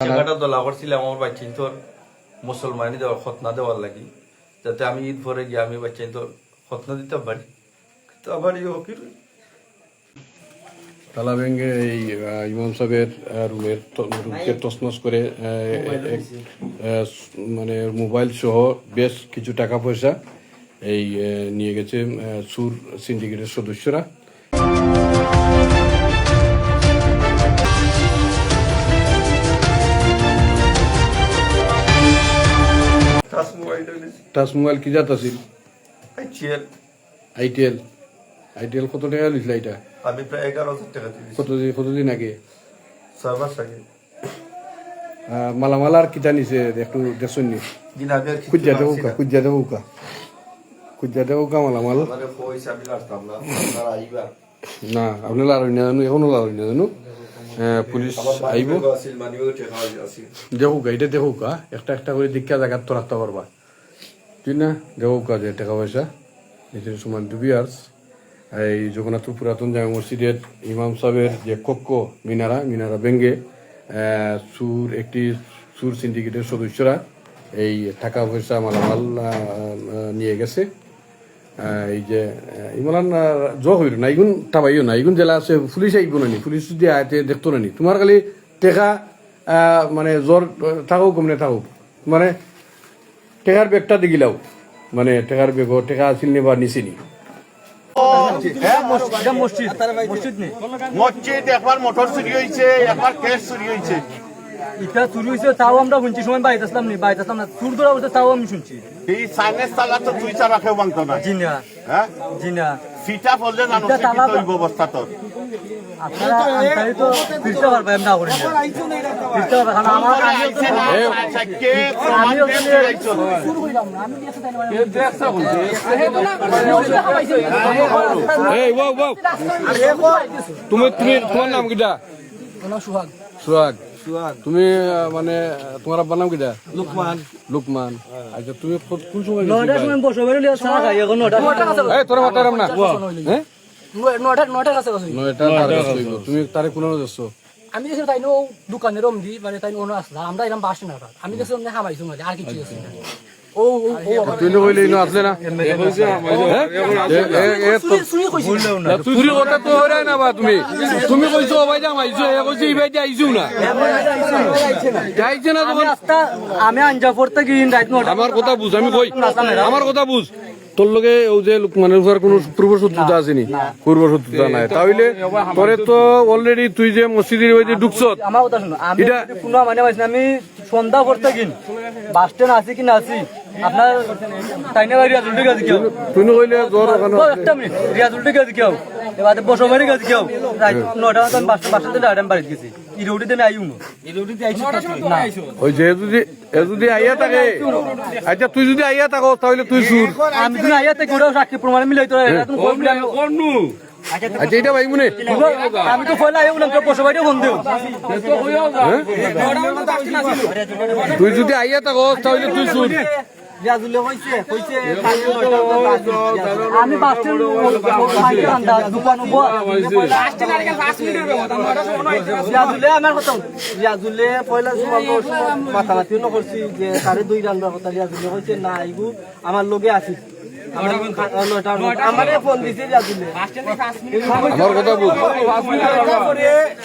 টাকাটা দলা করছিলাম আমার বাচ্চা তোর মুসলমানি দেওয়ার খতনা দেওয়ার লাগি। যাতে আমি ঈদ পরে গিয়ে আমি বাচ্চা তোর খতনা দিতে পারি। তো আবার ইয়ে তালা ভেঙে এই আহ, ইমাম সাহেবের আহ, রুমের ত- রুমকে তছনছ করে আহ, আহ, মানে মোবাইল সহ বেশ কিছু টাকা পয়সা এই নিয়ে গেছে আহ, সুর সিন্ডিকেটের সদস্যরা। টাচ মোবাইলটা টাচ মোবাইল কি জাত আছিল? চেয়ার আইটিএল আইটিএল কত টাকা লিখলা এটা? আমি প্রায় এগারো হাজার টাকা দিয়েছি কতদিন কতদিন আগে? মাস আগে আহ, মালামাল আর কিতা নিছে একটু দেখুন নি। দিন আমি আর কিছু কুজ্জা দেবো কা। কুজ্জা দেবো কা কুজ্জা দেবো কা মালামাল পয়সা না আপনারা আইবা না আপনি লাড়ি না জানো এখনও লাড়ি না জানো। পুলিশ আইব দেখুক এটা দেখুক একটা একটা করে দীক্ষা জায়গা তো রাখতে পারবা তুই না দেখুক যে টাকা পয়সা নিজের সমান ডুবিয়ার্স এই জগন্নাথপুর পুরাতন জামা মসজিদের ইমাম সাহেবের যে কক্ষ মিনারা মিনারা আহ, সুর একটি সুর সিন্ডিকেটের সদস্যরা এই টাকা পয়সা মালামাল নিয়ে গেছে। এই যে ইমালান জ হইল না ইগুন টাবাইও না ইগুন জেলা আছে পুলিশ আইব না নি? পুলিশ যদি আয়তে দেখতো না? নি তোমার খালি টেকা মানে জ্বর থাকুক কমনে থাকুক মানে টেকার বেগটা দিগিলাও মানে টেকার বেগ টেকা আছিল নি বা নিছিনি মসজিদ একবার মোটর চুরি হয়েছে একবার ক্যাশ চুরি হয়েছে এটা চুরি হয়েছে তাও আমরা শুনছি সময় বাইতে আসলাম নি বাইতে আসলাম না চুর ধরা তাও আমি শুনছি এই সাইনেস তালা তো তুই ছাড়া কেউ ভাঙতো না জি না হ্যাঁ জি না সিটা ফললে জানো এটা তালা তো- কি অবস্থা তোর আপনারা আনসারি তো ফিরতে পারবে আমি না করি না ফিরতে পারবে কারণ আমার আইছে না, আইছে, কে প্রমাণ আমিও দিয়ে কিন্তু- আইছো? এই ওয়াও ওয়াও তুমি তুমি তোমার নাম কিটা সুহাগ তুমি মানে তোমার আব্বার নাম কিটা? লুকমান। লুকমান। আচ্ছা তুমি কো- কোন সময় গেছিলা? সময় বসে বেরোলে চা খাই এখন নয়টা। এই তোরা মাতারাম না? হ্যাঁ। কাছে কাছে তুমি তারে কোন যাচ্ছ? আমি দেখছি তাই দোকানের রম দি মানে তাই ono আসলা আমরা এরকম বাসি না আমি গেছি হামাইছো মানে আর কিছু আমার তুই কইলে ইনো আসলে না হ্যাঁ? চুরি কথা তো হরাই না বা তুমি তুমি কইছো ভাই যাম আইছো এ কইছো ইবাই যে আইছো না যাইছে না আমি তখন আমি আঞ্জা পড়তে গিয়ে রাত নটা আমার কথা বুঝ আমি কই আমার কথা বুঝ তোর লগে ও যে লোকমানের উপর কোনো পূর্ব শত্রুতা আসেনি? পূর্ব শত্রুতা নাই। তাহলে তোরে তো অলরেডি তুই যে মসজিদের ওই যে ঢুকছ আমার কথা শুনো আমি কোনো মানে পাইছি আমি সন্ধ্যা পড়তে গিন। বাস স্ট্যান্ড আছি কি না আছি। আপনার তাইনা বাড়ি রিয়াজুল গাছি কেউ তুই কইলে জ্বর ওখানে একটা মিনিট রিয়াজুল গাছি কেউ এবার বসো বাড়ি গাছি কেউ নটা মতন বাস বাস স্ট্যান্ডে আড়াম বাড়ি গেছি। ই রোডিতে নাই উনো না। ওই যে যদি এ যদি আইয়া থাকে আচ্ছা তুই যদি আইয়া থাকো তাহলে তুই সুর আমি তো আইয়াতে করে সাক্ষী প্রমাণ মিলাই তো আচ্ছা এটা ভাই মনে। আমি তো বসো বাড়ি ফোন তুই যদি আইয়া থাকো তাহলে তুই সুর আমি আমার কথা রিয়াজুলে পয়লা সময় মাথা মাতি নকরছি যে তারে দুই রান্নার কথা রিয়াজুলে কইছে না আইবু আমার লগে আছি। আমার নয়টা নয়টা আমারে ফোন দিছে রিয়াজুলে আমার কথা বুঝ।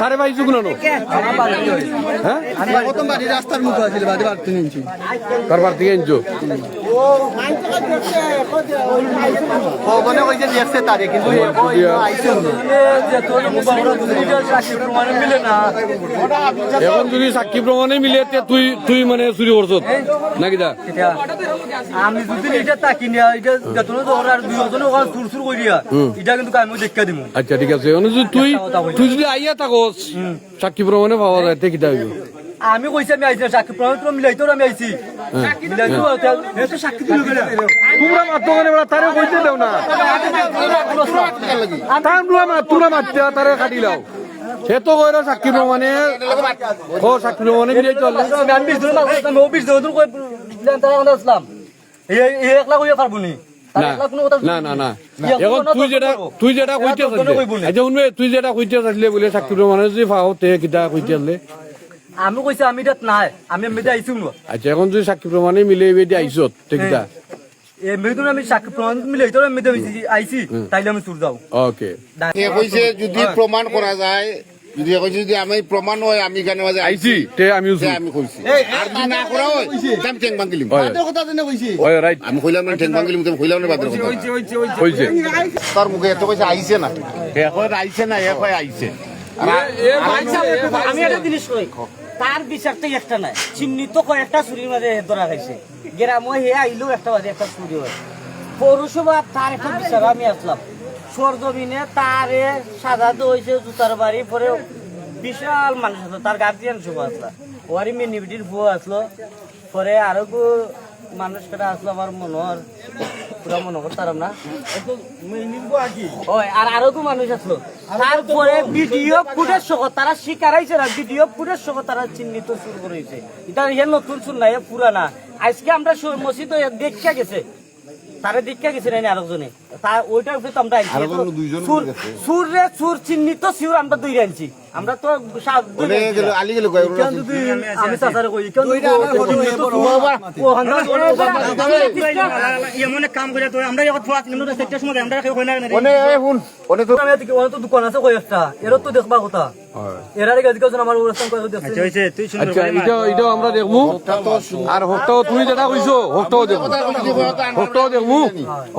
তারে পাইছু কোন হ্যাঁ? কারবার থেকে আনছো। মনে হয়েছে দেখছে তারে কিন্তু প্রমাণ মিলে না এখন যদি সাক্ষী প্রমাণে মিলে তুই তুই মানে চুরি করছ নাকি দা? আমি যদি এটা তাকি নিয়া এটা আর দুজন ওখানে সুর সুর করিয়া এটা কিন্তু আমি দেখা দিমু। আচ্ছা ঠিক আছে। তুই তুই যদি আইয়া থাকস সাক্ষী প্রমাণে পাওয়া যায় তে কিতা আমি কইছি আমি আইছি সাক্ষী প্রমাণ তো মিলাইতো আমি আইছি। দিল গেলা তোমরা মাত্র মানে বলা তারে কইতে দেও না। তোমরা মাত তোমরা মারতে তারে কাটি লাও সে তো কইরা সাক্ষী প্রমাণে ও সাক্ষী প্রমাণে বিয়ে চলে। আমি আমি বিশ দিন আমি ও বিশ দিন কই তারা আসলাম। এই একলা কইয়া পারব নি। না না না এখন তুই যেটা তুই কইতে। আচ্ছা শুনবে তুই যেটা কইতে আসলে বলে সাক্ষী প্রমাণে যদি পাও তে কিটা কইতে আসলে আমি কইছি আমি নাই। আমি এমনিতে আইছি না। আচ্ছা এখন যদি সাক্ষী প্রমাণে মিলে আইছত আমি প্রমাণ আইছি তাইলে আমি সুর যাও। ওকে। কইছে যদি প্রমাণ করা যায় যদি এ যদি আমি প্রমাণ হয় আমি গানে মাঝে আইছি তে আমিও যে আমি কইছি আর যদি না করা হয় আমি কথা জেনে কইছি রাইট আমি কইলাম না ঠেং ভাঙিলিম তুমি কইলাম না বাদের কথা। হইছে তার মুখে এত কইছে আইছে না? হে কয় আইছে না হে কয় আইছে আমি একটা জিনিস কই তার বিচার তো একটা নাই। চিহ্নিত কয়েকটা চুরির মাঝে ধরা খাইছে। গ্রামে হে আইলেও একটা বাজে একটা চুরি হয়। পৌরসভা তার একটা বিচার আমি আসলাম সরজমিনে তারে তো হয়েছে জুতার বাড়ি পরে বিশাল মানুষ আসলো তার গার্জিয়ান সব আসলো। ওয়ারি মিনিবিটির বউ আসলো পরে আরও মানুষ কেটা আসলো আমার মনোহর পুরা মনে করতাম না ওই আর আরও মানুষ আসলো। তারপরে ভিডিও ফুটেজ সহ তারা শিকার হয়েছে না ভিডিও ফুটেজ সহ তারা চিহ্নিত শুরু করেছে। এটা নতুন শুন না পুরানা। আজকে আমরা মসজিদ দেখা গেছে। তারা দীক্ষা কিছু না আরেকজনে। তা ওইটার উপরে তো আমরা সুর রে সুর চিহ্নিত সুর আমরা দুই আনছি। আমরা তো কই কাম করে তো আমরা এখন ফুয়া কিন্তু সেটা সময় আমরা কেউ হয় না ওনে শুন ওনে তো আমি তো দোকান আছে কই একটা। এরও তো দেখবা কথা। এরারে গেছে কেউ আমার অনুষ্ঠান করে দেখছে। আচ্ছা এটা এটাও আমরা দেখব। আর হকটাও তুমি যেটা কইছো হকটাও দেখব। হকটাও দেখব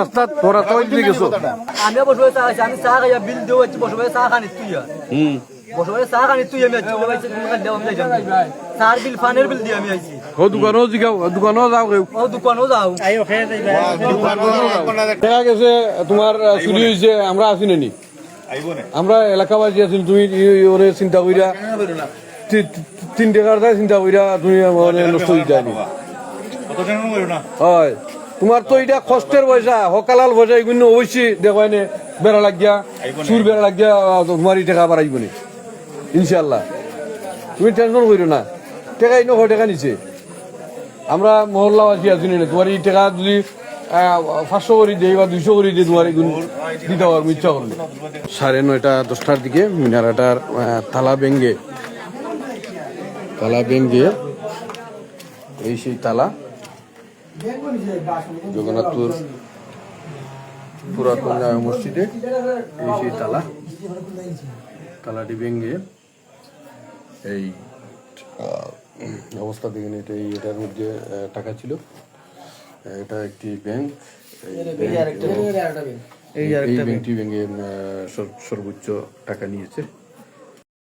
রাস্তা রাস্তা দিয়ে গেছো আমি বসে চা আমি চা খাইয়া বিল দেবো বসে বসে চা খানি তুই। হুম। বসে বসে চা খানি তুই আমি আছি ওই বাইছে তুমি খালি আমি যাই চার বিল ফানের বিল দিয়ে আমি আইছি। ও দোকানও জিগাও দোকানও যাও কেউ। ও দোকানও যাও। দেখা গেছে তোমার চুরি হয়েছে আমরা আছি নানি আমরা এলাকাবাসী আছি তুমি ওরে চিন্তা কইরা তিন টাকার চিন্তা কইরা তুমি নষ্ট হয়ে হয়। তোমার তো এটা কষ্টের পয়সা হকালাল পয়সা এগুলো অবশ্যই দেখায় নে বেড়া লাগিয়া সুর বেড়া লাগিয়া তোমার এই টাকা বাড়াইব নি। ইনশাল্লাহ তুমি টেনশন করো না। টাকা ইনো টাকা নিছে আমরা মহল্লাবাসী আছি না তোমার এই টাকা যদি পাঁচশো করে দিই বা দুইশো করে দিই, তোমার দিতে পারব ইচ্ছা করলে সাড়ে নয়টা, দশটার দিকে মিনারাটার তালা ভেঙ্গে তালা ভেঙ্গে এই সেই তালা জগন্নাথপুর পুরাতন মসজিদে এই সেই তালা, তালাটি ভেঙ্গে এই অবস্থা দেখেন এটা এই এটার মধ্যে টাকা ছিল। এটা একটি ব্যাংক। এই ব্যাংকটি ব্যাংকে সর্বোচ্চ টাকা নিয়েছে।